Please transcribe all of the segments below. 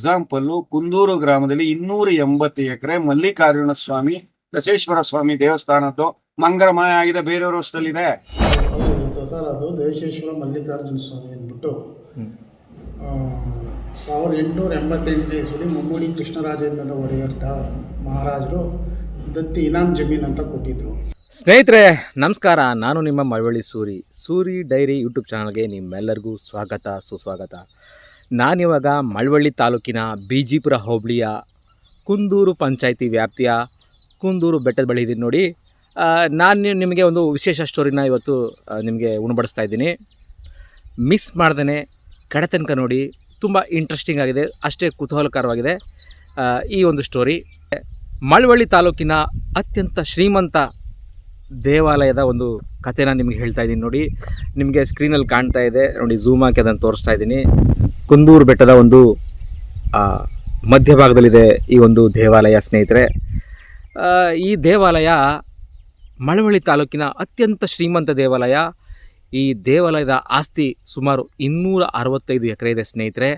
Example Kunduru ಗ್ರಾಮದಲ್ಲಿ ಇನ್ನೂರ ಎಂಬತ್ತು ಎಕರೆ ಮಲ್ಲಿಕಾರ್ಜುನ ಸ್ವಾಮಿ ದಶೇಶ್ವರ ಸ್ವಾಮಿ ದೇವಸ್ಥಾನದ್ದು ಮಂಗರಮಯ ಆಗಿದೆ ಬೇರೆಯವರು ಅಷ್ಟಲ್ಲಿದೆ ಸರ್ ಅದು ದೇಶೇಶ್ವರ ಮಲ್ಲಿಕಾರ್ಜುನ ಸ್ವಾಮಿ ಅಂದ್ಬಿಟ್ಟು ಸಾವಿರದ ಎಂಟುನೂರ ಎಂಬತ್ತೆಂಟನೇ ಇಸ್ವಿ ಮುಮ್ಮಡಿ ಕೃಷ್ಣರಾಜೇಂದ್ರ ಒಡೆಯರ್ ಮಹಾರಾಜರು ದತ್ತಿ ಇನಾಮ್ ಜಮೀನ್ ಅಂತ ಕೊಟ್ಟಿದ್ರು. ಸ್ನೇಹಿತರೆ ನಮಸ್ಕಾರ. ನಾನು ನಿಮ್ಮ ಮಳವಳ್ಳಿ ಸೂರಿ. ಸೂರಿ ಡೈರಿ ಯೂಟ್ಯೂಬ್ ಚಾನಲ್ಗೆ ನಿಮ್ಮೆಲ್ಲರಿಗೂ ಸ್ವಾಗತ ಸುಸ್ವಾಗತ. ನಾನಿವಾಗ ಮಳವಳ್ಳಿ ತಾಲೂಕಿನ ಬಿಜಿಪುರ ಹೋಬಳಿಯ ಕುಂದೂರು ಪಂಚಾಯಿತಿ ವ್ಯಾಪ್ತಿಯ ಕುಂದೂರು ಬೆಟ್ಟದ ಬಳಿ ಇದ್ದೀನಿ ನೋಡಿ. ನಾನು ನಿಮಗೆ ಒಂದು ವಿಶೇಷ ಸ್ಟೋರಿನ ಇವತ್ತು ನಿಮಗೆ ಉಣಬಡಿಸ್ತಾ ಇದ್ದೀನಿ. ಮಿಸ್ ಮಾಡ್ದೇ ಕಡೆ ತನಕ ನೋಡಿ, ತುಂಬ ಇಂಟ್ರೆಸ್ಟಿಂಗ್ ಆಗಿದೆ, ಅಷ್ಟೇ ಕುತೂಹಲಕರವಾಗಿದೆ. ಈ ಒಂದು ಸ್ಟೋರಿ ಮಳವಳ್ಳಿ ತಾಲೂಕಿನ ಅತ್ಯಂತ ಶ್ರೀಮಂತ ದೇವಾಲಯದ ಒಂದು ಕಥೆನ ನಿಮಗೆ ಹೇಳ್ತಾ ಇದ್ದೀನಿ ನೋಡಿ. ನಿಮಗೆ ಸ್ಕ್ರೀನಲ್ಲಿ ಕಾಣ್ತಾ ಇದೆ. ನೋಡಿ ಝೂಮ್ ಹಾಕಿ ಅದನ್ನು ತೋರಿಸ್ತಾ ಇದ್ದೀನಿ. ಕುಂದೂರು ಬೆಟ್ಟದ ಒಂದು ಮಧ್ಯಭಾಗದಲ್ಲಿದೆ ಈ ಒಂದು ದೇವಾಲಯ ಸ್ನೇಹಿತರೆ. ಈ ದೇವಾಲಯ ಮಳವಳ್ಳಿ ತಾಲೂಕಿನ ಅತ್ಯಂತ ಶ್ರೀಮಂತ ದೇವಾಲಯ. ಈ ದೇವಾಲಯದ ಆಸ್ತಿ ಸುಮಾರು ಇನ್ನೂರ ಅರವತ್ತೈದು ಎಕರೆ ಇದೆ ಸ್ನೇಹಿತರೆ.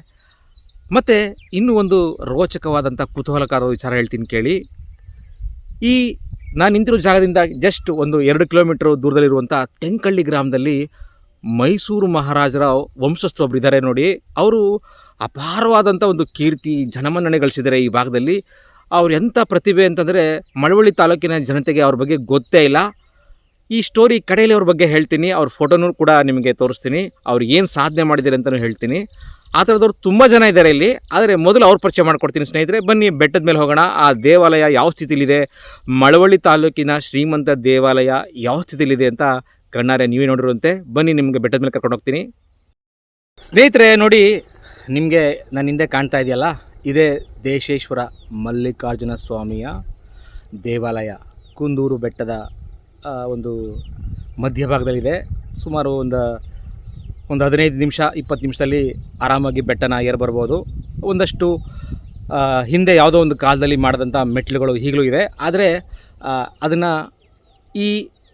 ಮತ್ತು ಇನ್ನೂ ಒಂದು ರೋಚಕವಾದಂಥ ಕುತೂಹಲಕಾರ ವಿಚಾರ ಹೇಳ್ತೀನಿ ಕೇಳಿ. ಈ ನಾನು ನಿಂತಿರೋ ಜಾಗದಿಂದ ಜಸ್ಟ್ ಒಂದು ಎರಡು ಕಿಲೋಮೀಟ್ರ್ ದೂರದಲ್ಲಿರುವಂಥ ತೆಂಕಳ್ಳಿ ಗ್ರಾಮದಲ್ಲಿ ಮೈಸೂರು ಮಹಾರಾಜರ ವಂಶಸ್ಥೊಬ್ಬರಿದ್ದಾರೆ ನೋಡಿ. ಅವರು ಅಪಾರವಾದಂಥ ಒಂದು ಕೀರ್ತಿ, ಜನಮನ್ನಣೆ ಗಳಿಸಿದ್ದಾರೆ ಈ ಭಾಗದಲ್ಲಿ. ಅವ್ರು ಎಂಥ ಪ್ರತಿಭೆ ಅಂತಂದರೆ ಮಳವಳ್ಳಿ ತಾಲೂಕಿನ ಜನತೆಗೆ ಅವ್ರ ಬಗ್ಗೆ ಗೊತ್ತೇ ಇಲ್ಲ. ಈ ಸ್ಟೋರಿ ಕಡೆಯಲ್ಲಿ ಅವ್ರ ಬಗ್ಗೆ ಹೇಳ್ತೀನಿ. ಅವ್ರ ಫೋಟೋನೂ ಕೂಡ ನಿಮಗೆ ತೋರಿಸ್ತೀನಿ. ಅವ್ರು ಏನು ಸಾಧನೆ ಮಾಡಿದ್ದಾರೆ ಅಂತಲೂ ಹೇಳ್ತೀನಿ. ಆ ಥರದವ್ರು ತುಂಬ ಜನ ಇದ್ದಾರೆ ಇಲ್ಲಿ. ಆದರೆ ಮೊದಲು ಅವ್ರ ಪರಿಚಯ ಮಾಡಿಕೊಡ್ತೀನಿ ಸ್ನೇಹಿತರೆ. ಬನ್ನಿ, ಬೆಟ್ಟದ ಮೇಲೆ ಹೋಗೋಣ. ಆ ದೇವಾಲಯ ಯಾವ ಸ್ಥಿತಿಲಿದೆ? ಮಳವಳ್ಳಿ ತಾಲೂಕಿನ ಶ್ರೀಮಂತ ದೇವಾಲಯ ಯಾವ ಸ್ಥಿತಿಲಿದೆ ಅಂತ ಕಣ್ಣಾರೆ ನೀವೇ ನೋಡಿರುವಂತೆ. ಬನ್ನಿ ನಿಮಗೆ ಬೆಟ್ಟದ ಮೇಲೆ ಕರ್ಕೊಂಡು ಹೋಗ್ತೀನಿ. ಸ್ನೇಹಿತರೆ, ನೋಡಿ, ನಿಮಗೆ ನನ್ನ ಹಿಂದೆ ಕಾಣ್ತಾ ಇದೆಯಲ್ಲ? ಇದೇ ದೇಶೇಶ್ವರ ಮಲ್ಲಿಕಾರ್ಜುನ ಸ್ವಾಮಿಯ ದೇವಾಲಯ. ಕುಂದೂರು ಬೆಟ್ಟದ ಒಂದು ಮಧ್ಯಭಾಗದಲ್ಲಿದೆ. ಸುಮಾರು ಒಂದು ಒಂದು ಹದಿನೈದು ನಿಮಿಷ, ಇಪ್ಪತ್ತು ನಿಮಿಷದಲ್ಲಿ ಆರಾಮಾಗಿ ಬೆಟ್ಟನ ಏರ್ ಬರ್ಬೋದು. ಒಂದಷ್ಟು ಹಿಂದೆ ಯಾವುದೋ ಒಂದು ಕಾಲದಲ್ಲಿ ಮಾಡಿದಂಥ ಮೆಟ್ಲುಗಳು ಈಗಲೂ ಇದೆ. ಆದರೆ ಅದನ್ನು ಈ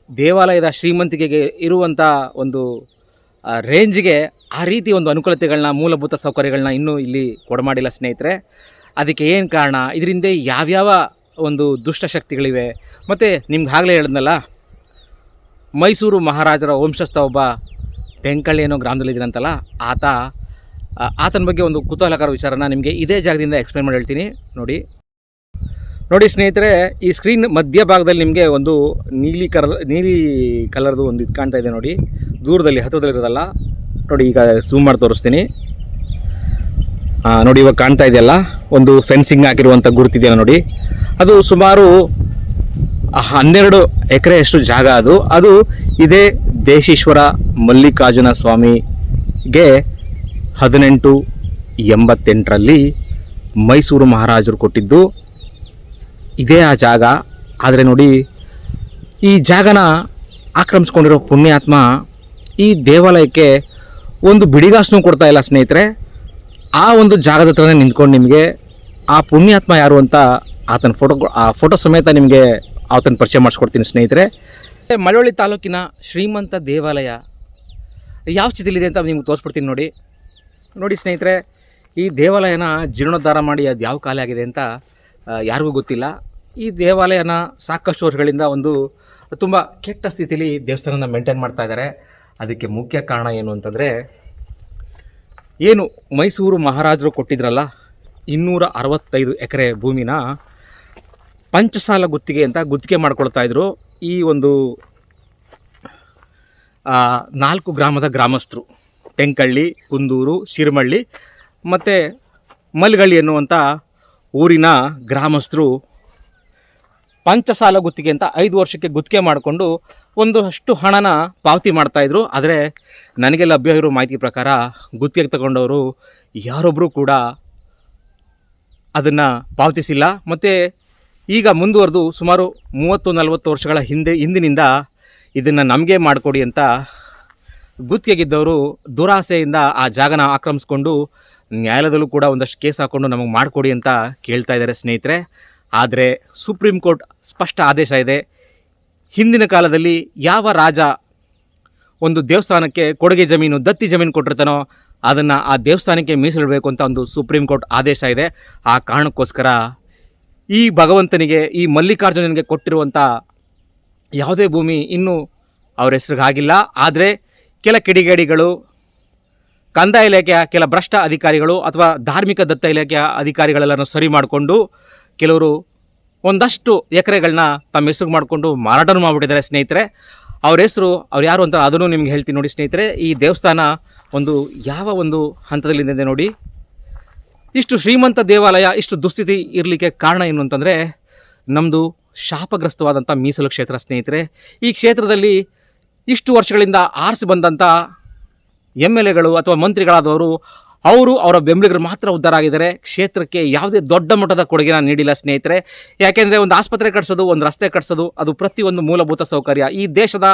ದೇವಾಲಯದ ಶ್ರೀಮಂತಿಕೆಗೆ ಇರುವಂಥ ಒಂದು ರೇಂಜ್ಗೆ ಆ ರೀತಿ ಒಂದು ಅನುಕೂಲತೆಗಳನ್ನ, ಮೂಲಭೂತ ಸೌಕರ್ಯಗಳನ್ನ ಇನ್ನೂ ಇಲ್ಲಿ ಕೊಡಮಾಡಿಲ್ಲ ಸ್ನೇಹಿತರೆ. ಅದಕ್ಕೆ ಏನು ಕಾರಣ? ಇದರಿಂದ ಯಾವ್ಯಾವ ಒಂದು ದುಷ್ಟಶಕ್ತಿಗಳಿವೆ ಮತ್ತು ನಿಮ್ಗೆ ಆಗಲೇ ಹೇಳಿದ್ನಲ್ಲ, ಮೈಸೂರು ಮಹಾರಾಜರ ವಂಶಸ್ಥ ಒಬ್ಬ ತೆಂಕಳ್ಳಿ ಅನ್ನೋ ಗ್ರಾಮದಲ್ಲಿದ್ದೀನಂತಲ್ಲ ಆತ ಆತನ ಬಗ್ಗೆ ಒಂದು ಕುತೂಹಲಕರ ವಿಚಾರನ ನಿಮಗೆ ಇದೇ ಜಾಗದಿಂದ ಎಕ್ಸ್ಪ್ಲೇನ್ ಮಾಡಿ ಹೇಳ್ತೀನಿ. ನೋಡಿ. ನೋಡಿ ಸ್ನೇಹಿತರೆ, ಈ ಸ್ಕ್ರೀನ್ ಮಧ್ಯಭಾಗದಲ್ಲಿ ನಿಮಗೆ ಒಂದು ನೀಲಿ ಕಲರ್ ನೀಲಿ ಕಲರ್ದು ಒಂದು ಇದು ಕಾಣ್ತಾ ಇದೆ ನೋಡಿ. ದೂರದಲ್ಲಿ ಹತ್ತಿರದಲ್ಲಿರೋದಲ್ಲ ನೋಡಿ, ಈಗ ಝೂಮ್ ಮಾಡಿ ತೋರಿಸ್ತೀನಿ. ನೋಡಿ, ಇವಾಗ ಕಾಣ್ತಾ ಇದೆಯಲ್ಲ? ಒಂದು ಫೆನ್ಸಿಂಗ್ ಹಾಕಿರುವಂಥ ಗುರುತಿದೆಯಲ್ಲ ನೋಡಿ. ಅದು ಸುಮಾರು ಹನ್ನೆರಡು ಎಕರೆಯಷ್ಟು ಜಾಗ ಅದು. ಅದು ಇದೇ ದೇಶೀಶ್ವರ ಮಲ್ಲಿಕಾರ್ಜುನ ಸ್ವಾಮಿಗೆ ಹದಿನೆಂಟು ಎಂಬತ್ತೆಂಟರಲ್ಲಿ ಮೈಸೂರು ಮಹಾರಾಜರು ಕೊಟ್ಟಿದ್ದು. ಇದೇ ಆ ಜಾಗ. ಆದರೆ ನೋಡಿ, ಈ ಜಾಗನ ಆಕ್ರಮಿಸ್ಕೊಂಡಿರೋ ಪುಣ್ಯಾತ್ಮ ಈ ದೇವಾಲಯಕ್ಕೆ ಒಂದು ಬಿಡಿಗಾಸನೂ ಕೊಡ್ತಾ ಇಲ್ಲ ಸ್ನೇಹಿತರೆ. ಆ ಒಂದು ಜಾಗದ ಹತ್ರನೇ ನಿಂತ್ಕೊಂಡು ನಿಮಗೆ ಆ ಪುಣ್ಯಾತ್ಮ ಯಾರು ಅಂತ ಆತನ ಫೋಟೋ ಆ ಫೋಟೋ ಸಮೇತ ನಿಮಗೆ ಆತನ ಪರಿಚಯ ಮಾಡಿಸ್ಕೊಡ್ತೀನಿ ಸ್ನೇಹಿತರೆ. ಮಳವಳ್ಳಿ ತಾಲೂಕಿನ ಶ್ರೀಮಂತ ದೇವಾಲಯ ಯಾವ ಸ್ಥಿತಿಲಿದೆ ಅಂತ ನಿಮ್ಗೆ ತೋರಿಸ್ಬಿಡ್ತೀನಿ ನೋಡಿ. ನೋಡಿ ಸ್ನೇಹಿತರೆ, ಈ ದೇವಾಲಯನ ಜೀರ್ಣೋದ್ಧಾರ ಮಾಡಿ ಅದು ಯಾವ ಕಾಲ ಆಗಿದೆ ಅಂತ ಯಾರಿಗೂ ಗೊತ್ತಿಲ್ಲ. ಈ ದೇವಾಲಯನ ಸಾಕಷ್ಟು ವರ್ಷಗಳಿಂದ ಒಂದು ತುಂಬ ಕೆಟ್ಟ ಸ್ಥಿತಿಲಿ ದೇವಸ್ಥಾನನ ಮೇಂಟೈನ್ ಮಾಡ್ತಾ ಇದ್ದಾರೆ. ಅದಕ್ಕೆ ಮುಖ್ಯ ಕಾರಣ ಏನು ಅಂತಂದರೆ, ಏನು ಮೈಸೂರು ಮಹಾರಾಜರು ಕೊಟ್ಟಿದ್ರಲ್ಲ, ಇನ್ನೂರ ಅರವತ್ತೈದು ಎಕರೆ ಭೂಮಿನ ಪಂಚಸಾಲ ಗುತ್ತಿಗೆ ಅಂತ ಗುತ್ತಿಗೆ ಮಾಡ್ಕೊಳ್ತಾ ಇದ್ರು. ಈ ಒಂದು ನಾಲ್ಕು ಗ್ರಾಮದ ಗ್ರಾಮಸ್ಥರು, ಟೆಂಕಳ್ಳಿ, ಕುಂದೂರು, ಶಿರಮಳ್ಳಿ ಮತ್ತು ಮಲ್ಗಳ್ಳಿ ಎನ್ನುವಂಥ ಊರಿನ ಗ್ರಾಮಸ್ಥರು ಪಂಚಸಾಲ ಗುತ್ತಿಗೆ ಅಂತ ಐದು ವರ್ಷಕ್ಕೆ ಗುತ್ತಿಗೆ ಮಾಡಿಕೊಂಡು ಒಂದಷ್ಟು ಹಣನ ಪಾವತಿ ಮಾಡ್ತಾಯಿದ್ರು ಆದರೆ ನನಗೆ ಲಭ್ಯ ಮಾಹಿತಿ ಪ್ರಕಾರ ಗುತ್ತಿಗೆ ತಗೊಂಡವರು ಯಾರೊಬ್ಬರು ಕೂಡ ಅದನ್ನು ಪಾವತಿಸಿಲ್ಲ. ಮತ್ತು ಈಗ ಮುಂದುವರೆದು ಸುಮಾರು ಮೂವತ್ತು ನಲವತ್ತು ವರ್ಷಗಳ ಹಿಂದೆ ಹಿಂದಿನಿಂದ ಇದನ್ನು ನಮಗೆ ಮಾಡಿಕೊಡಿ ಅಂತ ಗುತ್ತಿಗೆಗಿದ್ದವರು ದುರಾಸೆಯಿಂದ ಆ ಜಾಗನ ಆಕ್ರಮಿಸ್ಕೊಂಡು ನ್ಯಾಯಾಲಯದಲ್ಲೂ ಕೂಡ ಒಂದಷ್ಟು ಕೇಸ್ ಹಾಕ್ಕೊಂಡು ನಮಗೆ ಮಾಡಿಕೊಡಿ ಅಂತ ಕೇಳ್ತಾ ಇದ್ದಾರೆ ಸ್ನೇಹಿತರೆ. ಆದರೆ ಸುಪ್ರೀಂ ಕೋರ್ಟ್ ಸ್ಪಷ್ಟ ಆದೇಶ ಇದೆ. ಹಿಂದಿನ ಕಾಲದಲ್ಲಿ ಯಾವ ರಾಜ ಒಂದು ದೇವಸ್ಥಾನಕ್ಕೆ ಕೊಡುಗೆ ಜಮೀನು, ದತ್ತಿ ಜಮೀನು ಕೊಟ್ಟಿರ್ತಾನೋ ಅದನ್ನು ಆ ದೇವಸ್ಥಾನಕ್ಕೆ ಮೀಸಲಿಡಬೇಕು ಅಂತ ಒಂದು ಸುಪ್ರೀಂ ಕೋರ್ಟ್ ಆದೇಶ ಇದೆ. ಆ ಕಾರಣಕ್ಕೋಸ್ಕರ ಈ ಭಗವಂತನಿಗೆ, ಈ ಮಲ್ಲಿಕಾರ್ಜುನನಿಗೆ ಕೊಟ್ಟಿರುವಂಥ ಯಾವುದೇ ಭೂಮಿ ಇನ್ನೂ ಅವ್ರ ಹೆಸರಿಗಾಗಿಲ್ಲ ಆದರೆ ಕೆಲ ಕಿಡಿಗೇಡಿಗಳು, ಕಂದಾಯ ಇಲಾಖೆಯ ಕೆಲ ಭ್ರಷ್ಟ ಅಧಿಕಾರಿಗಳು ಅಥವಾ ಧಾರ್ಮಿಕ ದತ್ತ ಇಲಾಖೆಯ ಅಧಿಕಾರಿಗಳೆಲ್ಲನೂ ಸರಿ ಮಾಡಿಕೊಂಡು ಕೆಲವರು ಒಂದಷ್ಟು ಎಕರೆಗಳನ್ನ ತಮ್ಮ ಹೆಸರು ಮಾಡಿಕೊಂಡು ಮಾರಾಟನೂ ಮಾಡಿಬಿಟ್ಟಿದ್ದಾರೆ ಸ್ನೇಹಿತರೆ. ಅವ್ರ ಹೆಸರು, ಅವ್ರು ಯಾರು ಅಂತ ಅದನ್ನು ನಿಮ್ಗೆ ಹೇಳ್ತೀನಿ ನೋಡಿ ಸ್ನೇಹಿತರೆ. ಈ ದೇವಸ್ಥಾನ ಒಂದು ಯಾವ ಒಂದು ಹಂತದಲ್ಲಿದೆ ನೋಡಿ. ಇಷ್ಟು ಶ್ರೀಮಂತ ದೇವಾಲಯ, ಇಷ್ಟು ದುಸ್ಥಿತಿ ಇರಲಿಕ್ಕೆ ಕಾರಣ ಏನು ಅಂತಂದರೆ ನಮ್ಮದು ಶಾಪಗ್ರಸ್ತವಾದಂಥ ಮೀಸಲು ಕ್ಷೇತ್ರ ಸ್ನೇಹಿತರೆ. ಈ ಕ್ಷೇತ್ರದಲ್ಲಿ ಇಷ್ಟು ವರ್ಷಗಳಿಂದ ಆರಿಸಿ ಬಂದಂಥ ಎಂ ಎಲ್ ಎಗಳು ಅಥವಾ ಮಂತ್ರಿಗಳಾದವರು ಅವರು ಅವರ ಬೆಂಬಲಿಗರು ಮಾತ್ರ ಉದ್ಧಾರ ಆಗಿದ್ದಾರೆ. ಕ್ಷೇತ್ರಕ್ಕೆ ಯಾವುದೇ ದೊಡ್ಡ ಮಟ್ಟದ ಕೊಡುಗೆನ ನೀಡಿಲ್ಲ ಸ್ನೇಹಿತರೆ. ಯಾಕೆಂದರೆ ಒಂದು ಆಸ್ಪತ್ರೆ ಕಟ್ಸೋದು, ಒಂದು ರಸ್ತೆ ಕಟ್ಸೋದು, ಅದು ಪ್ರತಿಯೊಂದು ಮೂಲಭೂತ ಸೌಕರ್ಯ. ಈ ದೇಶದ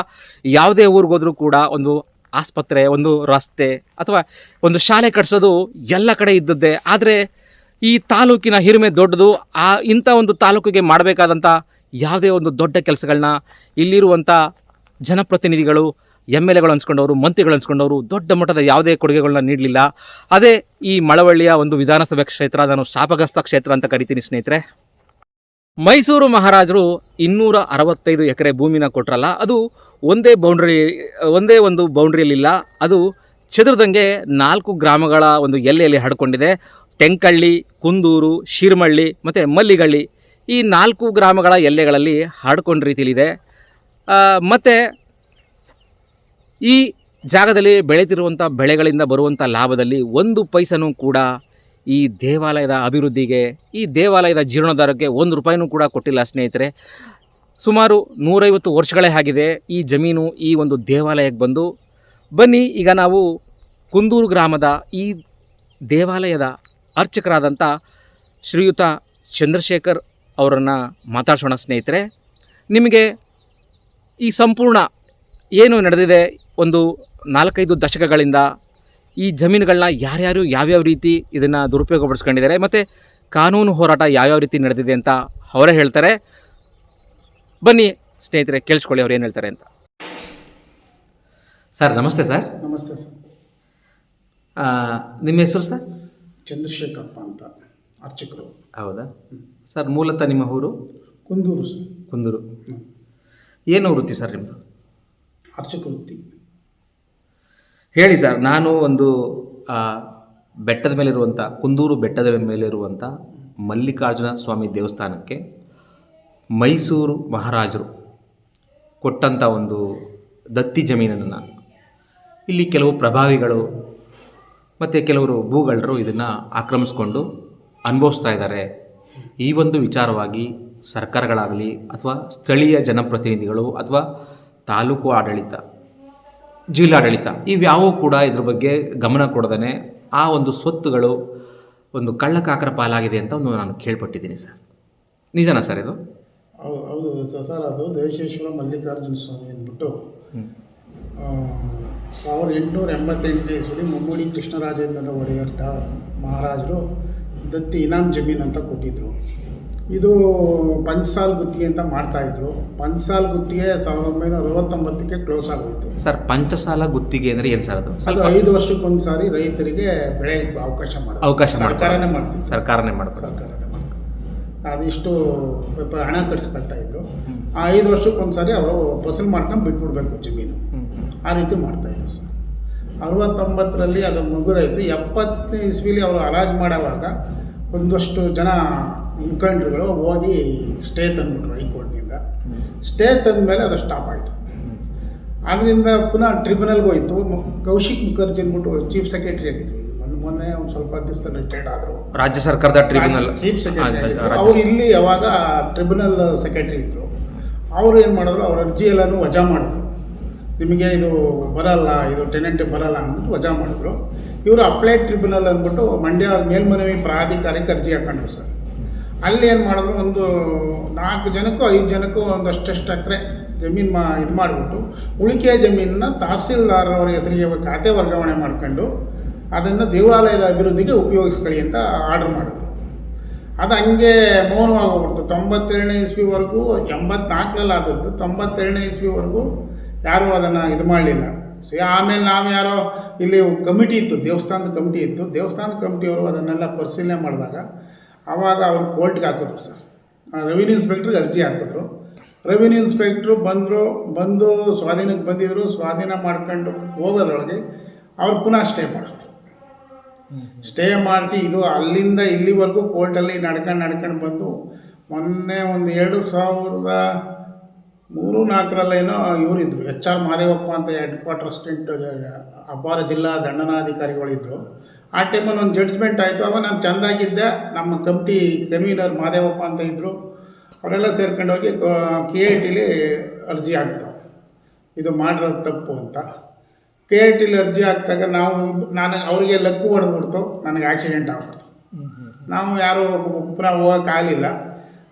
ಯಾವುದೇ ಊರಿಗೋದ್ರೂ ಕೂಡ ಒಂದು ಆಸ್ಪತ್ರೆ, ಒಂದು ರಸ್ತೆ ಅಥವಾ ಒಂದು ಶಾಲೆ ಕಟ್ಸೋದು ಎಲ್ಲ ಕಡೆ ಇದ್ದದ್ದೇ. ಆದರೆ ಈ ತಾಲೂಕಿನ ಹಿರಿಮೆ ದೊಡ್ಡದು. ಆ ಇಂಥ ಒಂದು ತಾಲೂಕಿಗೆ ಮಾಡಬೇಕಾದಂಥ ಯಾವುದೇ ಒಂದು ದೊಡ್ಡ ಕೆಲಸಗಳನ್ನ ಇಲ್ಲಿರುವಂಥ ಜನಪ್ರತಿನಿಧಿಗಳು ಎಂ ಎಲ್ ಎಗಳು ಅನ್ಸ್ಕೊಂಡವರು, ಮಂತ್ರಿಗಳು ಅನ್ಸ್ಕೊಂಡವರು ದೊಡ್ಡ ಮಟ್ಟದ ಯಾವುದೇ ಕೊಡುಗೆಗಳನ್ನ ನೀಡಲಿಲ್ಲ. ಅದೇ ಈ ಮಳವಳ್ಳಿಯ ಒಂದು ವಿಧಾನಸಭೆ ಕ್ಷೇತ್ರ ನಾನು ಶಾಪಗ್ರಸ್ತ ಕ್ಷೇತ್ರ ಅಂತ ಕರಿತೀನಿ ಸ್ನೇಹಿತರೆ. ಮೈಸೂರು ಮಹಾರಾಜರು ಇನ್ನೂರ ಅರವತ್ತೈದು ಎಕರೆ ಭೂಮಿನ ಕೊಟ್ರಲ್ಲ, ಅದು ಒಂದೇ ಬೌಂಡ್ರಿ ಒಂದೇ ಒಂದು ಬೌಂಡ್ರಿಯಲ್ಲಿಲ್ಲ ಅದು ಚದುರ್ದಂಗೆ ನಾಲ್ಕು ಗ್ರಾಮಗಳ ಒಂದು ಎಲ್ಲೆಯಲ್ಲಿ ಹಡ್ಕೊಂಡಿದೆ ಟೆಂಕಳ್ಳಿ ಕುಂದೂರು, ಶಿರ್ಮಳ್ಳಿ, ಮತ್ತು ಮಲ್ಲಿಗಳ್ಳಿ ಈ ನಾಲ್ಕು ಗ್ರಾಮಗಳ ಎಲ್ಲೆಗಳಲ್ಲಿ ಹಡ್ಕೊಂಡ ರೀತಿಯಲ್ಲಿದೆ. ಮತ್ತು ಈ ಜಾಗದಲ್ಲಿ ಬೆಳೆತಿರುವಂಥ ಬೆಳೆಗಳಿಂದ ಬರುವಂಥ ಲಾಭದಲ್ಲಿ ಒಂದು ಪೈಸನೂ ಕೂಡ ಈ ದೇವಾಲಯದ ಅಭಿವೃದ್ಧಿಗೆ, ಈ ದೇವಾಲಯದ ಜೀರ್ಣೋದ್ಧಾರಕ್ಕೆ ಒಂದು ರೂಪಾಯಿನೂ ಕೂಡ ಕೊಟ್ಟಿಲ್ಲ ಸ್ನೇಹಿತರೆ. ಸುಮಾರು ನೂರೈವತ್ತು ವರ್ಷಗಳೇ ಆಗಿದೆ ಈ ಜಮೀನು ಈ ಒಂದು ದೇವಾಲಯಕ್ಕೆ ಬಂದು. ಬನ್ನಿ, ಈಗ ನಾವು ಕುಂದೂರು ಗ್ರಾಮದ ಈ ದೇವಾಲಯದ ಅರ್ಚಕರಾದಂಥ ಶ್ರೀಯುತ ಚಂದ್ರಶೇಖರ್ ಅವರನ್ನು ಮಾತಾಡ್ಸೋಣ ಸ್ನೇಹಿತರೆ. ನಿಮಗೆ ಈ ಸಂಪೂರ್ಣ ಏನು ನಡೆದಿದೆ ಒಂದು ನಾಲ್ಕೈದು ದಶಕಗಳಿಂದ ಈ ಜಮೀನುಗಳನ್ನ ಯಾರ್ಯಾರು ಯಾವ್ಯಾವ ರೀತಿ ಇದನ್ನು ದುರುಪಯೋಗಪಡಿಸ್ಕೊಂಡಿದ್ದಾರೆ ಮತ್ತು ಕಾನೂನು ಹೋರಾಟ ಯಾವ್ಯಾವ ರೀತಿ ನಡೆದಿದೆ ಅಂತ ಅವರೇ ಹೇಳ್ತಾರೆ. ಬನ್ನಿ ಸ್ನೇಹಿತರೆ ಕೇಳಿಸ್ಕೊಳ್ಳಿ ಅವ್ರು ಏನು ಹೇಳ್ತಾರೆ ಅಂತ. ಸರ್ ನಮಸ್ತೆ ಸರ್. ನಮಸ್ತೆ ಸರ್. ಆ, ನಿಮ್ಮ ಹೆಸರು ಸರ್? ಚಂದ್ರಶೇಖರಪ್ಪ ಅಂತ ಅರ್ಚಕರು. ಹೌದಾ? ಸರ್ ಮೂಲತಃ ನಿಮ್ಮ ಊರು? ಕುಂದೂರು ಸರ್. ಕುಂದೂರು. ಏನು ವೃತ್ತಿ ಸರ್ ನಿಮ್ಮದು ಅರ್ಚಕ ವೃತ್ತಿ. ಹೇಳಿ ಸರ್, ನಾನು ಒಂದು ಬೆಟ್ಟದ ಮೇಲಿರುವಂಥ ಕುಂದೂರು ಬೆಟ್ಟದ ಮೇಲಿರುವಂಥ ಮಲ್ಲಿಕಾರ್ಜುನ ಸ್ವಾಮಿ ದೇವಸ್ಥಾನಕ್ಕೆ ಮೈಸೂರು ಮಹಾರಾಜರು ಕೊಟ್ಟಂಥ ಒಂದು ದತ್ತಿ ಜಮೀನನ್ನು ಇಲ್ಲಿ ಕೆಲವು ಪ್ರಭಾವಿಗಳು ಮತ್ತು ಕೆಲವರು ಭೂಗಳರು ಇದನ್ನು ಆಕ್ರಮಿಸ್ಕೊಂಡು ಅನುಭವಿಸ್ತಾ ಇದ್ದಾರೆ. ಈ ಒಂದು ವಿಚಾರವಾಗಿ ಸರ್ಕಾರಗಳಾಗಲಿ ಅಥವಾ ಸ್ಥಳೀಯ ಜನಪ್ರತಿನಿಧಿಗಳು ಅಥವಾ ತಾಲೂಕು ಆಡಳಿತ ಜಿಲ್ಲಾಡಳಿತ. ಇವ್ಯಾವೂ ಕೂಡ ಇದ್ರ ಬಗ್ಗೆ ಗಮನ ಕೊಡದೇ ಆ ಒಂದು ಸ್ವತ್ತುಗಳು ಒಂದು ಕಳ್ಳಕಾಕರ ಪಾಲಾಗಿದೆ ಅಂತ ಒಂದು ನಾನು ಕೇಳ್ಪಟ್ಟಿದ್ದೀನಿ ಸರ್. ನಿಜನಾ ಸರ್ ಇದು? ಹೌದು ಸರ್. ಅದು ದೇಶೇಶ್ವರ ಮಲ್ಲಿಕಾರ್ಜುನ ಸ್ವಾಮಿ ಅಂದ್ಬಿಟ್ಟು ಸಾವಿರದ ಎಂಟುನೂರ ಎಂಬತ್ತೆಂಟನೇ ಇಸ್ವಿ ಮುಮ್ಮಡಿ ಕೃಷ್ಣರಾಜೇಂದ್ರ ಒಡೆಯರ್ ಡ ಮಹಾರಾಜರು ದತ್ತಿ ಇನಾಮ್ ಜಮೀನ್ ಅಂತ ಕೊಟ್ಟಿದ್ದರು ಇದು ಪಂಚಸಾಲ್ ಗುತ್ತಿಗೆ ಅಂತ ಮಾಡ್ತಾಯಿದ್ರು ಪಂಚಸಾಲ್ ಗುತ್ತಿಗೆ ಸಾವಿರದ ಒಂಬೈನೂರ ಅರವತ್ತೊಂಬತ್ತಕ್ಕೆ ಕ್ಲೋಸ್ ಆಗೋಯ್ತು. ಸರ್ ಪಂಚಸಾಲ ಗುತ್ತಿಗೆ ಅಂದರೆ ಏನು ಸರ್ ಅದು? ಅದು ಐದು ವರ್ಷಕ್ಕೊಂದು ಸಾರಿ ರೈತರಿಗೆ ಬೆಳೆ ಅವಕಾಶ ಮಾಡಿ ಅವಕಾಶ ಸರ್ಕಾರನೇ ಮಾಡ್ತೀವಿ ಸರ್ಕಾರನೇ ಮಾಡ್ತಾರೆ ಸರ್ಕಾರನೇ ಮಾಡ್ತಿತ್ತು. ಅದಿಷ್ಟು ಹಣ ಕಟ್ಸ್ಕೊಳ್ತಾ ಇದ್ರು. ಆ ಐದು ವರ್ಷಕ್ಕೊಂದು ಸಾರಿ ಅವರು ಫಸಲು ಮಾಡ್ಕೊಂಡು ಬಿಟ್ಬಿಡ್ಬೇಕು ಜಮೀನು. ಆ ರೀತಿ ಮಾಡ್ತಾಯಿದ್ರು ಸರ್. ಅರವತ್ತೊಂಬತ್ತರಲ್ಲಿ ಅದು ಮುಗಿದಾಯಿತು. ಎಪ್ಪತ್ತನೇ ಇಸ್ವಿಲಿ ಅವರು ಹರಾಜು ಮಾಡೋವಾಗ ಒಂದಷ್ಟು ಜನ ಮುಖಂಡರುಗಳು ಹೋಗಿ ಸ್ಟೇ ತಂದ್ಬಿಟ್ರು ಹೈಕೋರ್ಟ್ನಿಂದ. ಸ್ಟೇ ತಂದ ಮೇಲೆ ಅದು ಸ್ಟಾಪ್ ಆಯಿತು. ಅದರಿಂದ ಪುನಃ ಟ್ರಿಬ್ಯುನಲ್ಗೆ ಹೋಯಿತು. ಕೌಶಿಕ್ ಮುಖರ್ಜಿ ಅಂದ್ಬಿಟ್ಟು ಚೀಫ್ ಸೆಕ್ರೆಟರಿ ಆಗಿದ್ರು. ಮೊನ್ನೆ ಮೊನ್ನೆ ಒಂದು ಸ್ವಲ್ಪ ದಿವಸ ರಿಟೈರ್ಡ್ ಆದರು. ರಾಜ್ಯ ಸರ್ಕಾರದ ಟ್ರಿಬ್ಯುನಲ್ ಚೀಫ್ ಸೆಕ್ರೆಟರಿ ಅವ್ರು ಇಲ್ಲಿ ಯಾವಾಗ ಟ್ರಿಬ್ಯುನಲ್ ಸೆಕ್ರೆಟರಿ ಇದ್ದರು ಅವರು ಏನು ಮಾಡಿದ್ರು ಅವ್ರ ಅರ್ಜಿ ಎಲ್ಲನೂ ವಜಾ ಮಾಡಿದ್ರು. ನಿಮಗೆ ಇದು ಬರಲ್ಲ ಇದು ಟೆನೆಂಟ್ ಬರಲ್ಲ ಅಂದ್ಬಿಟ್ಟು ವಜಾ ಮಾಡಿದ್ರು. ಇವರು ಅಪ್ಲೈಡ್ ಟ್ರಿಬ್ಯುನಲ್ ಅಂದ್ಬಿಟ್ಟು ಮಂಡ್ಯ ಮೇಲ್ಮನವಿ ಪ್ರಾಧಿಕಾರಕ್ಕೆ ಅರ್ಜಿ ಹಾಕೊಂಡ್ರು ಸರ್. ಅಲ್ಲಿ ಏನು ಮಾಡಿದ್ರು, ಒಂದು ನಾಲ್ಕು ಜನಕ್ಕೂ, ಐದು ಜನಕ್ಕೂ ಒಂದಷ್ಟಷ್ಟು ಎಕರೆ ಜಮೀನು ಮಾ ಇದು ಮಾಡಿಬಿಟ್ಟು, ಉಳಿಕೆ ಜಮೀನನ್ನ ತಹಸೀಲ್ದಾರರವರ ಹೆಸರಿಗೆ ಖಾತೆ ವರ್ಗಾವಣೆ ಮಾಡ್ಕೊಂಡು ಅದನ್ನು ದೇವಾಲಯದ ಅಭಿವೃದ್ಧಿಗೆ ಉಪಯೋಗಿಸ್ಕೊಳ್ಳಿ ಅಂತ ಆರ್ಡರ್ ಮಾಡಿದ್ರು. ಅದು ಹಂಗೆ ಮೌನವಾಗಿ ಹೋಗ್ಬಿಡ್ತು. ತೊಂಬತ್ತೆರಡನೇ ಇಸ್ವಿವರೆಗೂ, ಎಂಬತ್ನಾಲ್ಕರಲ್ಲಿ ಆದದ್ದು, ತೊಂಬತ್ತೆರಡನೇ ಇಸ್ವಿವರೆಗೂ ಯಾರೂ ಅದನ್ನು ಇದು ಮಾಡಲಿಲ್ಲ. ಸೊ, ಆಮೇಲೆ ನಾವು ಯಾರೋ ಇಲ್ಲಿ ಕಮಿಟಿ ಇತ್ತು, ದೇವಸ್ಥಾನದ ಕಮಿಟಿ ಇತ್ತು. ದೇವಸ್ಥಾನದ ಕಮಿಟಿಯವರು ಅದನ್ನೆಲ್ಲ ಪರಿಶೀಲನೆ ಮಾಡಿದಾಗ ಆವಾಗ ಅವರು ಕೋರ್ಟ್ಗೆ ಹಾಕಿದ್ರು ಸರ್. ರೆವಿನ್ಯೂ ಇನ್ಸ್ಪೆಕ್ಟ್ರಿಗೆ ಅರ್ಜಿ ಹಾಕಿದ್ರು. ರೆವಿನ್ಯೂ ಇನ್ಸ್ಪೆಕ್ಟ್ರು ಬಂದರು ಬಂದು ಸ್ವಾಧೀನಕ್ಕೆ ಬಂದಿದ್ದರು ಸ್ವಾಧೀನ ಮಾಡ್ಕೊಂಡು ಹೋಗೋದ್ರೊಳಗೆ ಅವ್ರು ಪುನಃ ಸ್ಟೇ ಮಾಡಿಸ್ತು ಸ್ಟೇ ಮಾಡಿಸಿ ಇದು ಅಲ್ಲಿಂದ ಇಲ್ಲಿವರೆಗೂ ಕೋರ್ಟಲ್ಲಿ ನಡ್ಕೊಂಡು ನಡ್ಕೊಂಡು ಬಂದು ಮೊನ್ನೆ ಒಂದು ಎರಡು ಸಾವಿರದ ಮೂರು ನಾಲ್ಕರಲ್ಲೇನೋ ಇವರಿದ್ದರು ಎಚ್ ಆರ್ ಮಹದೇವಪ್ಪ ಅಂತ ಹೆಡ್ ಕ್ವಾರ್ಟರ್ ಅಸಿಸ್ಟೆಂಟ್ ಅಪಾರ ಜಿಲ್ಲಾ ದಂಡನಾಧಿಕಾರಿಗಳಿದ್ದರು ಆ ಟೈಮಲ್ಲಿ ಒಂದು ಜಡ್ಜ್ಮೆಂಟ್ ಆಯಿತು. ಅವಾಗ ನಾನು ಚೆಂದಾಗಿದ್ದೆ. ನಮ್ಮ ಕಮಿಟಿ ಕನ್ವೀನರ್ ಮಾದೇವಪ್ಪ ಅಂತ ಇದ್ದರು ಅವರೆಲ್ಲ ಸೇರ್ಕೊಂಡು ಹೋಗಿ ಕೆ ಐ ಟಿಲಿ ಅರ್ಜಿ ಹಾಕ್ತಾವೆ ಇದು ಮಾಡಿರೋದು ತಪ್ಪು ಅಂತ. ಕೆ ಐ ಟಿಲಿ ಅರ್ಜಿ ಹಾಕಿದಾಗ ನಾವು ನಾನು ಅವರಿಗೆ ಲಕ್ಕು ಹೊಡೆದ್ಬಿಡ್ತು. ನನಗೆ ಆಕ್ಸಿಡೆಂಟ್ ಆಗ್ಬಿಡ್ತು. ನಾವು ಯಾರು ಪುನಃ ಹೋಗೋಕ್ಕಾಗಲಿಲ್ಲ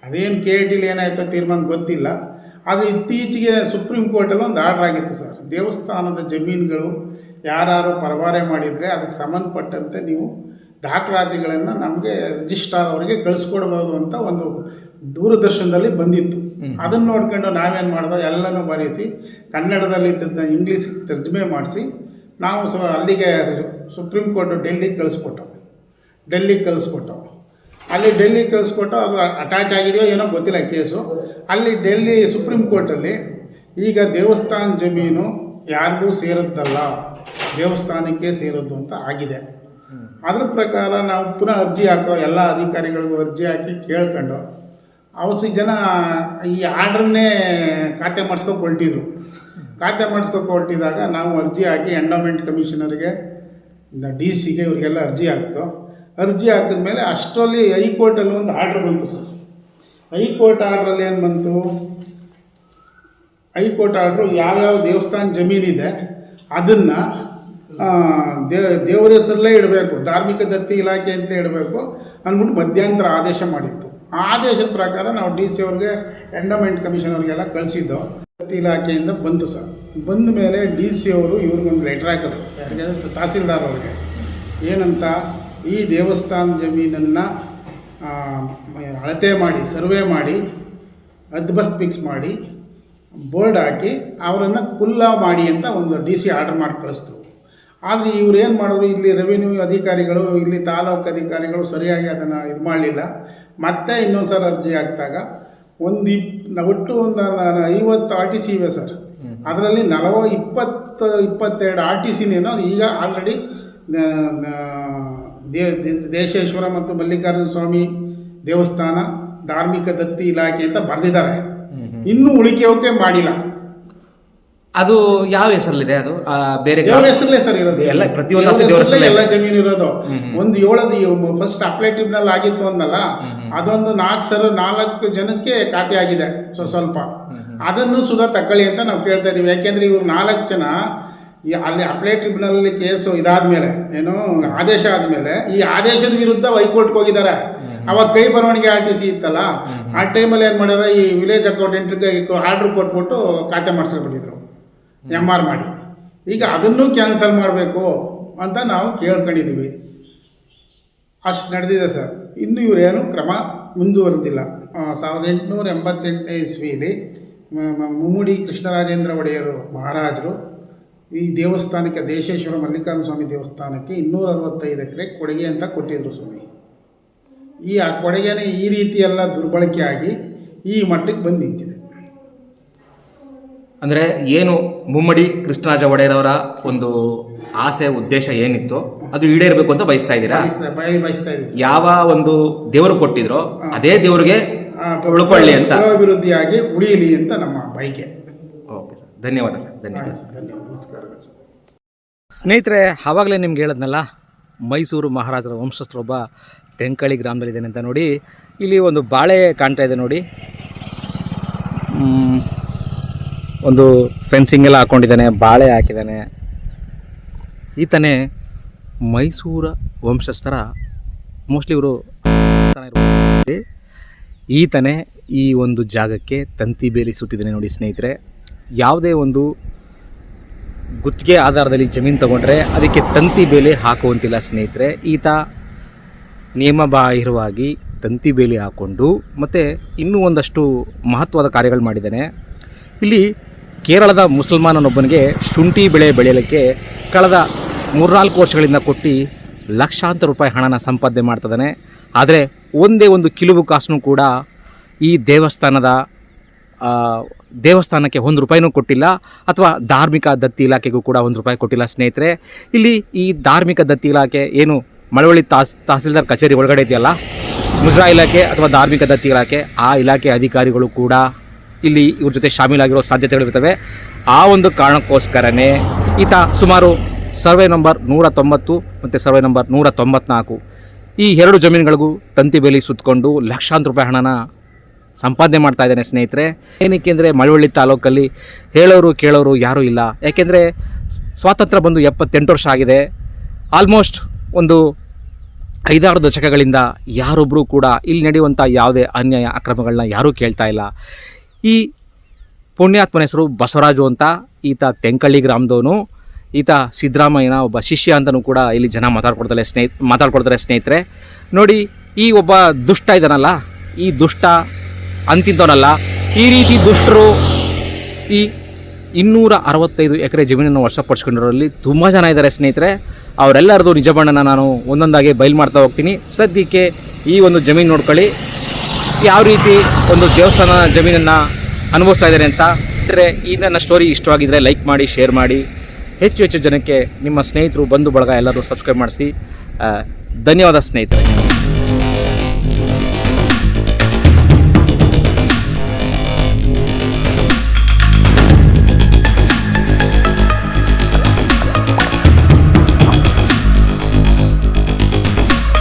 ಅದೇನು ಕೆ ಐ ಟಿಲಿ ಏನಾಯ್ತೋ ತೀರ್ಮಾನ ಗೊತ್ತಿಲ್ಲ. ಆದರೆ ಇತ್ತೀಚೆಗೆ ಸುಪ್ರೀಂ ಕೋರ್ಟಲ್ಲಿ ಒಂದು ಆರ್ಡ್ರ್ ಆಗಿತ್ತು ಸರ್. ದೇವಸ್ಥಾನದ ಜಮೀನುಗಳು ಯಾರು ಪರಭಾರೆ ಮಾಡಿದರೆ ಅದಕ್ಕೆ ಸಂಬಂಧಪಟ್ಟಂತೆ ನೀವು ದಾಖಲಾತಿಗಳನ್ನು ನಮಗೆ ರಿಜಿಸ್ಟ್ರಾರ್ ಅವರಿಗೆ ಕಳಿಸ್ಕೊಡ್ಬೋದು ಅಂತ ಒಂದು ದೂರದರ್ಶನದಲ್ಲಿ ಬಂದಿತ್ತು. ಅದನ್ನು ನೋಡ್ಕೊಂಡು ನಾವೇನು ಮಾಡಿದೋ ಎಲ್ಲನೂ ಬರೆಸಿ ಕನ್ನಡದಲ್ಲಿ ಇದ್ದದ್ದನ್ನ ಇಂಗ್ಲೀಷ್ ತರ್ಜುಮೆ ಮಾಡಿಸಿ ನಾವು ಸೊ ಅಲ್ಲಿಗೆ ಸುಪ್ರೀಂ ಕೋರ್ಟ್ ಡೆಲ್ಲಿಗೆ ಕಳಿಸ್ಕೊಟ್ಟವು. ಡೆಲ್ಲಿಗೆ ಕಳಿಸ್ಕೊಟ್ಟವು. ಅಲ್ಲಿ ಡೆಲ್ಲಿಗೆ ಕಳಿಸ್ಕೊಟ್ಟು ಅದು ಅಟ್ಯಾಚ್ ಆಗಿದೆಯೋ ಏನೋ ಗೊತ್ತಿಲ್ಲ ಕೇಸು. ಅಲ್ಲಿ ಡೆಲ್ಲಿ ಸುಪ್ರೀಂ ಕೋರ್ಟಲ್ಲಿ ಈಗ ದೇವಸ್ಥಾನ ಜಮೀನು ಯಾರಿಗೂ ಸೇರದ್ದಲ್ಲ. ದೇವಸ್ಥಾನಕ್ಕೆ ಸೇರೋದು ಅಂತ ಆಗಿದೆ. ಅದ್ರ ಪ್ರಕಾರ ನಾವು ಪುನಃ ಅರ್ಜಿ ಹಾಕೋ, ಎಲ್ಲ ಅಧಿಕಾರಿಗಳಿಗೂ ಅರ್ಜಿ ಹಾಕಿ ಕೇಳ್ಕೊಂಡು ಅವಸಿ ಜನ ಈ ಆರ್ಡ್ರನ್ನೇ ಖಾತೆ ಮಾಡಿಸ್ಕೊಂಡು ಹೊರಟಿದ್ರು. ಖಾತೆ ಮಾಡಿಸ್ಕೊಂಡು ಹೊರಟಿದಾಗ ನಾವು ಅರ್ಜಿ ಹಾಕಿ ಎಂಡೋಮೆಂಟ್ ಕಮಿಷನರ್ಗೆ ಡಿ ಸಿಗೆ ಇವರಿಗೆಲ್ಲ ಅರ್ಜಿ ಹಾಕ್ತು. ಅರ್ಜಿ ಹಾಕಿದ ಮೇಲೆ ಅಷ್ಟರಲ್ಲಿ ಹೈಕೋರ್ಟಲ್ಲಿ ಒಂದು ಆರ್ಡ್ರ್ ಬಂತು ಸರ್. ಹೈಕೋರ್ಟ್ ಆರ್ಡ್ರಲ್ಲಿ ಏನು ಬಂತು? ಹೈಕೋರ್ಟ್ ಆರ್ಡ್ರು ಯಾವ್ಯಾವ ದೇವಸ್ಥಾನ ಜಮೀನಿದೆ, ಅದನ್ನು ದೇವರ ಹೆಸರಲ್ಲೇ ಇಡಬೇಕು, ಧಾರ್ಮಿಕ ದತ್ತಿ ಇಲಾಖೆ ಅಂತ ಇಡಬೇಕು ಅಂದ್ಬಿಟ್ಟು ಮಧ್ಯಂತರ ಆದೇಶ ಮಾಡಿತ್ತು. ಆದೇಶದ ಪ್ರಕಾರ ನಾವು ಡಿ ಸಿ ಅವ್ರಿಗೆ ಎಂಡೋಮೆಂಟ್ ಕಮಿಷನ್ ಅವ್ರಿಗೆಲ್ಲ ಕಳಿಸಿದ್ದು, ದತ್ತಿ ಇಲಾಖೆಯಿಂದ ಬಂತು ಸರ್. ಬಂದ ಮೇಲೆ ಡಿ ಸಿ ಅವರು ಇವ್ರಿಗೊಂದು ಲೆಟ್ರ್ ಹಾಕಿದ್ರು. ಯಾರಿಗೆ? ತಹಸೀಲ್ದಾರ್ ಅವ್ರಿಗೆ. ಏನಂತ? ಈ ದೇವಸ್ಥಾನ ಜಮೀನನ್ನು ಅಳತೆ ಮಾಡಿ, ಸರ್ವೆ ಮಾಡಿ ಅದ್ಬಸ್ ಫಿಕ್ಸ್ ಮಾಡಿ, ಬೋರ್ಡ್ ಹಾಕಿ ಅವರನ್ನು ಕುಲ್ಲ ಮಾಡಿ ಅಂತ ಒಂದು ಡಿ ಸಿ ಆರ್ಡರ್ ಮಾಡಿ ಕಳಿಸ್ತು ಆದರೆ ಇವ್ರು ಏನು ಮಾಡಿದ್ರು ಇಲ್ಲಿ ರೆವಿನ್ಯೂ ಅಧಿಕಾರಿಗಳು ಇಲ್ಲಿ ತಾಲೂಕು ಅಧಿಕಾರಿಗಳು ಸರಿಯಾಗಿ ಅದನ್ನು ಇದು ಮಾಡಲಿಲ್ಲ. ಮತ್ತೆ ಇನ್ನೊಂದು ಸಲ ಅರ್ಜಿ ಹಾಕಿದಾಗ ಒಂದು ಇಪ್ ಒಟ್ಟು ಒಂದು ಐವತ್ತು ಆರ್ ಟಿ ಸಿ ಇವೆ ಸರ್. ಅದರಲ್ಲಿ ನಲವ ಇಪ್ಪತ್ತು ಇಪ್ಪತ್ತೆರಡು ಆರ್ ಟಿ ಸಿನೇನೋ ಈಗ ಆಲ್ರೆಡಿ ದೇಶೇಶ್ವರ ಮತ್ತು ಮಲ್ಲಿಕಾರ್ಜುನ ಸ್ವಾಮಿ ದೇವಸ್ಥಾನ ಧಾರ್ಮಿಕ ದತ್ತಿ ಇಲಾಖೆ ಅಂತ ಬರೆದಿದ್ದಾರೆ. ಇನ್ನೂ ಉಳಿಕೆಯೋಕೆ ಮಾಡಿಲ್ಲ. ಅದು ಯಾವ ಹೆಸರಲ್ಲಿದೆ ಅದು? ಆ, ಬೇರೆ ದೇವರ ಹೆಸರಲ್ಲೇ ಸರ್ ಇರೋದು? ಎಲ್ಲ ಪ್ರತಿ ದೇವ್ರ ದೇವ್ರ ಹೆಸರಲ್ಲೇ ಹೆಸರಲ್ಲೇ ಎಲ್ಲ ಜಮೀನು ಇರೋದು. ಒಂದು ಏಳದು ಫಸ್ಟ್ ಅಪ್ಲೈ ಟ್ರಿಬ್ಯುನಲ್ ಆಗಿತ್ತು ಅಂದಲ್ಲ ಅದೊಂದು ನಾಲ್ಕು ಸರ್ ನಾಲ್ಕು ಜನಕ್ಕೆ ಖಾತೆ ಆಗಿದೆ ಸೊ ಸ್ವಲ್ಪ. ಅದನ್ನು ಸುಧಾ ತಕ್ಕಳ್ಳಿ ಅಂತ ನಾವು ಕೇಳ್ತಾ ಇದೀವಿ ಯಾಕೆಂದ್ರೆ ಇವ್ರು ನಾಲ್ಕು ಜನ ಈ ಅಲ್ಲಿ ಅಪ್ಲೈ ಟ್ರಿಬ್ಯುನಲ್ ಕೇಸು ಇದಾದ್ಮೇಲೆ ಏನು ಆದೇಶ ಆದ್ಮೇಲೆ ಈ ಆದೇಶದ ವಿರುದ್ಧ ಹೈಕೋರ್ಟ್ಗೆ ಹೋಗಿದ್ದಾರೆ. ಅವಾಗ ಕೈ ಬರವಣಿಗೆ ಆರ್ ಟಿ ಸಿ ಇತ್ತಲ್ಲ ಆ ಟೈಮಲ್ಲಿ ಏನು ಮಾಡ್ಯಾರ ಈ ವಿಲೇಜ್ ಅಕೌಂಟೆಂಟ್ಗೆ ಆರ್ಡ್ರ್ ಕೊಟ್ಬಿಟ್ಟು ಖಾತೆ ಮಾಡಿಸ್ಕೊಂಡ್ಬಿಟ್ಟಿದ್ರು. ಎಂ ಆರ್ ಮಾಡಿ. ಈಗ ಅದನ್ನು ಕ್ಯಾನ್ಸಲ್ ಮಾಡಬೇಕು ಅಂತ ನಾವು ಕೇಳ್ಕೊಂಡಿದ್ವಿ ಅಷ್ಟು ನಡೆದಿದೆ ಸರ್. ಇನ್ನು ಇವರೇನು ಕ್ರಮ ಮುಂದುವರೆದಿಲ್ಲ. ಸಾವಿರದ ಎಂಟುನೂರ ಎಂಬತ್ತೆಂಟನೇ ಇಸ್ವಿಯಲ್ಲಿ ಮುಮ್ಮಡಿ ಕೃಷ್ಣರಾಜೇಂದ್ರ ಒಡೆಯರು ಮಹಾರಾಜರು ಈ ದೇವಸ್ಥಾನಕ್ಕೆ, ದೇಶೇಶ್ವರ ಮಲ್ಲಿಕಾರ್ಜುನ ಸ್ವಾಮಿ ದೇವಸ್ಥಾನಕ್ಕೆ ಇನ್ನೂರ ಅರವತ್ತೈದು ಎಕರೆ ಕೊಡುಗೆ ಅಂತ ಕೊಟ್ಟಿದ್ರು ಸ್ವಾಮಿ. ಈ ಆ ಕೊಡುಗೆನೇ ಈ ರೀತಿಯೆಲ್ಲ ದುರ್ಬಳಕೆ ಆಗಿ ಈ ಮಟ್ಟಕ್ಕೆ ಬಂದು ನಿಂತಿದೆ. ಅಂದರೆ ಏನು ಮುಮ್ಮಡಿ ಕೃಷ್ಣರಾಜ ಒಡೆಯರವರ ಒಂದು ಆಸೆ ಉದ್ದೇಶ ಏನಿತ್ತು ಅದು ಈಡೇರಬೇಕು ಅಂತ ಬಯಸ್ತಾ ಇದ್ದೀರಾ? ಬಯಸ್ತಾ ಇದ್ದೀವಿ. ಯಾವ ಒಂದು ದೇವರು ಕೊಟ್ಟಿದ್ರೋ ಅದೇ ದೇವರಿಗೆ ಉಳ್ಕೊಳ್ಳಿ ಅಂತ. ಅಭಿವೃದ್ಧಿಯಾಗಿ ಉಳಿಯಲಿ ಅಂತ ನಮ್ಮ ಬಯಕೆ. ಓಕೆ ಸರ್ ಧನ್ಯವಾದ ಸರ್ ಧನ್ಯವಾದ ಸ್ನೇಹಿತರೆ ಆವಾಗಲೇ ನಿಮ್ಗೆ ಹೇಳಿದ್ನಲ್ಲ ಮೈಸೂರು ಮಹಾರಾಜರ ವಂಶಸ್ಥರೊಬ್ಬ ತೆಂಕಳಿ ಗ್ರಾಮದಲ್ಲಿದ್ದಾನೆ ಅಂತ ನೋಡಿ ಇಲ್ಲಿ ಒಂದು ಬಾಳೆ ಕಾಣ್ತಾ ಇದೆ ನೋಡಿ. ಒಂದು ಫೆನ್ಸಿಂಗ್ ಎಲ್ಲ ಹಾಕ್ಕೊಂಡಿದ್ದಾನೆ ಬಾಳೆ ಹಾಕಿದ್ದಾನೆ. ಈತನೇ ಮೈಸೂರ ವಂಶಸ್ಥರ ಮೋಸ್ಟ್ಲಿ ಇವರು ಈತನೇ ಈ ಒಂದು ಜಾಗಕ್ಕೆ ತಂತಿ ಬೇಲಿ ಸುತ್ತಿದ್ದಾನೆ ನೋಡಿ ಸ್ನೇಹಿತರೆ. ಯಾವುದೇ ಒಂದು ಗುತ್ತಿಗೆ ಆಧಾರದಲ್ಲಿ ಜಮೀನು ತಗೊಂಡ್ರೆ ಅದಕ್ಕೆ ತಂತಿ ಬೇಲಿ ಹಾಕುವಂತಿಲ್ಲ ಸ್ನೇಹಿತರೆ. ಈತ ನಿಯಮಬಾಹಿರವಾಗಿ ತಂತಿ ಬೇಲಿ ಹಾಕ್ಕೊಂಡು ಮತ್ತು ಇನ್ನೂ ಒಂದಷ್ಟು ಮಹತ್ವದ ಕಾರ್ಯಗಳು ಮಾಡಿದ್ದಾನೆ. ಇಲ್ಲಿ ಕೇರಳದ ಮುಸಲ್ಮಾನನೊಬ್ಬನಿಗೆ ಶುಂಠಿ ಬೆಳೆ ಬೆಳೆಯಲಿಕ್ಕೆ ಕಳೆದ ಮೂರ್ನಾಲ್ಕು ವರ್ಷಗಳಿಂದ ಕೊಟ್ಟು ಲಕ್ಷಾಂತರ ರೂಪಾಯಿ ಹಣನ ಸಂಪಾದನೆ ಮಾಡ್ತಿದ್ದಾನೆ. ಆದರೆ ಒಂದೇ ಒಂದು ಕಿಲುಬು ಕಾಸನ್ನು ಕೂಡ ಈ ದೇವಸ್ಥಾನದ ದೇವಸ್ಥಾನಕ್ಕೆ ಒಂದು ರೂಪಾಯಿನೂ ಕೊಟ್ಟಿಲ್ಲ. ಅಥವಾ ಧಾರ್ಮಿಕ ದತ್ತಿ ಇಲಾಖೆಗೂ ಕೂಡ ಒಂದು ರೂಪಾಯಿ ಕೊಟ್ಟಿಲ್ಲ ಸ್ನೇಹಿತರೆ. ಇಲ್ಲಿ ಈ ಧಾರ್ಮಿಕ ದತ್ತಿ ಇಲಾಖೆ ಏನು ಮಳವಳ್ಳಿ ತಾಸ್, ತಹಸೀಲ್ದಾರ್ ಕಚೇರಿ ಒಳಗಡೆ ಇದೆಯಲ್ಲ? ಮುಜರಾ ಇಲಾಖೆ ಅಥವಾ ಧಾರ್ಮಿಕ ದತ್ತಿ ಇಲಾಖೆ, ಆ ಇಲಾಖೆ ಅಧಿಕಾರಿಗಳು ಕೂಡ ಇಲ್ಲಿ ಇವ್ರ ಜೊತೆ ಶಾಮೀಲಾಗಿರೋ ಸಾಧ್ಯತೆಗಳಿರ್ತವೆ ಆ ಒಂದು ಕಾರಣಕ್ಕೋಸ್ಕರನೇ ಈತ ಸುಮಾರು ಸರ್ವೆ ನಂಬರ್ ನೂರ ತೊಂಬತ್ತು ಮತ್ತು ಸರ್ವೆ ನಂಬರ್ ನೂರ ತೊಂಬತ್ನಾಲ್ಕು. ಈ ಎರಡು ಜಮೀನುಗಳಿಗೂ ತಂತಿ ಬೇಲಿ ಸುತ್ತಕೊಂಡು ಲಕ್ಷಾಂತರ ರೂಪಾಯಿ ಹಣನ ಸಂಪಾದನೆ ಮಾಡ್ತಾ ಇದ್ದಾನೆ ಸ್ನೇಹಿತರೆ. ಏನಕ್ಕೆ ಅಂದರೆ ಮಳವಳ್ಳಿ ತಾಲೂಕಲ್ಲಿ ಹೇಳೋರು ಕೇಳೋರು ಯಾರೂ ಇಲ್ಲ. ಯಾಕೆಂದರೆ ಸ್ವಾತಂತ್ರ್ಯ ಬಂದು ಎಪ್ಪತ್ತೆಂಟು ವರ್ಷ ಆಗಿದೆ. ಆಲ್ಮೋಸ್ಟ್ ಒಂದು ಐದಾರು ದಶಕಗಳಿಂದ ಯಾರೊಬ್ಬರೂ ಕೂಡ ಇಲ್ಲಿ ನಡೆಯುವಂಥ ಯಾವುದೇ ಅನ್ಯಾಯ, ಅಕ್ರಮಗಳನ್ನ ಯಾರೂ ಕೇಳ್ತಾ ಇಲ್ಲ. ಈ ಪುಣ್ಯಾತ್ಮನ ಹೆಸರು ಬಸವರಾಜು ಅಂತ. ಈತ ತೆಂಕಳ್ಳಿ ಗ್ರಾಮದವನು. ಈತ ಸಿದ್ದರಾಮಯ್ಯನ ಒಬ್ಬ ಶಿಷ್ಯ ಅಂತಲೂ ಕೂಡ ಇಲ್ಲಿ ಜನ ಮಾತಾಡ್ಕೊಡ್ತಾರೆ ಸ್ನೇಹಿತ ಮಾತಾಡ್ಕೊಡ್ತಾರೆ ಸ್ನೇಹಿತರೆ. ನೋಡಿ, ಈ ಒಬ್ಬ ದುಷ್ಟ ಇದ್ದಾನಲ್ಲ ಈ ದುಷ್ಟ ಅಂತಿಂತವನಲ್ಲ ಈ ರೀತಿ ದುಷ್ಟರು ಈ ಇನ್ನೂರ ಅರವತ್ತೈದು ಎಕರೆ ಜಮೀನನ್ನು ವರ್ಷಪಡಿಸ್ಕೊಂಡಿರೋರಲ್ಲಿ ತುಂಬ ಜನ ಇದ್ದಾರೆ ಸ್ನೇಹಿತರೆ. ಅವರೆಲ್ಲರದು ನಿಜ ಬಣ್ಣನ ನಾನು ಒಂದೊಂದಾಗಿ ಬಯಲು ಮಾಡ್ತಾ ಹೋಗ್ತೀನಿ. ಸದ್ಯಕ್ಕೆ ಈ ಒಂದು ಜಮೀನು ನೋಡ್ಕೊಳ್ಳಿ. ಯಾವ ರೀತಿ ಒಂದು ದೇವಸ್ಥಾನ ಜಮೀನನ್ನು ಅನುಭವಿಸ್ತಾ ಇದ್ದಾರೆ ಅಂತ ಅಂದರೆ ಈ ನನ್ನ ಸ್ಟೋರಿ ಇಷ್ಟವಾಗಿದ್ದರೆ ಲೈಕ್ ಮಾಡಿ ಶೇರ್ ಮಾಡಿ. ಹೆಚ್ಚು ಹೆಚ್ಚು ಜನಕ್ಕೆ ನಿಮ್ಮ ಸ್ನೇಹಿತರು, ಬಂಧು ಬಳಗ ಎಲ್ಲರೂ ಸಬ್ಸ್ಕ್ರೈಬ್ ಮಾಡಿಸಿ. ಧನ್ಯವಾದ ಸ್ನೇಹಿತರೆ.